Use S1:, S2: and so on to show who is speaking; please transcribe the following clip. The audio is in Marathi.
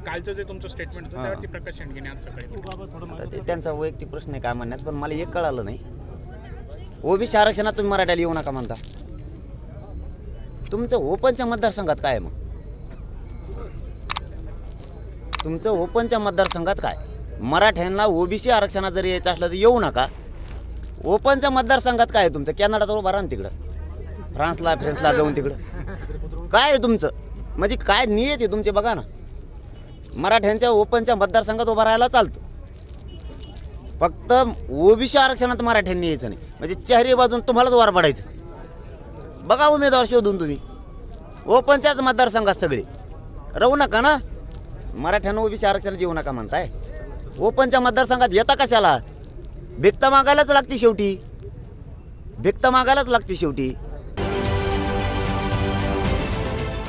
S1: ते कालचं जे तुमचं स्टेटमेंट होतं त्यावरती प्रकाश शेंडगेने आज सकाळी.
S2: आता ते त्यांचा वैयक्तिक प्रश्न आहे काय म्हणण्यात पण मला एक कळालं नाही. ओबीसी आरक्षणात तुम्ही मराठ्याला येऊ नका म्हणता. तुमचं ओपनच्या मतदारसंघात काय आहे मग? तुमचं ओपनच्या मतदारसंघात काय? मराठ्यांना ओबीसी आरक्षणात जर यायचं असलं तर येऊ नका. ओपनच्या मतदारसंघात काय आहे तुमचं? कॅनडात उभा राहा ना तिकडं. फ्रान्सला फ्रान्सला जाऊन तिकडं. काय आहे तुमचं? म्हणजे काय नियत आहे तुमचे? बघा ना. मराठ्यांच्या ओपनच्या मतदारसंघात उभा राहायला चालतं. फक्त ओबीसी आरक्षणात मराठ्यांनी यायचं नाही. म्हणजे चेहरी बाजून तुम्हालाच वार पडायचं. बघा उमेदवार शोधून तुम्ही. ओपनच्याच मतदारसंघात सगळे. राहू नका ना. मराठ्यांना ओबीसी आरक्षणात येऊ नका म्हणताय. ओपनच्या मतदारसंघात येता कशाला? भिक्त मागायलाच लागते शेवटी. भिक्त मागायलाच लागते शेवटी.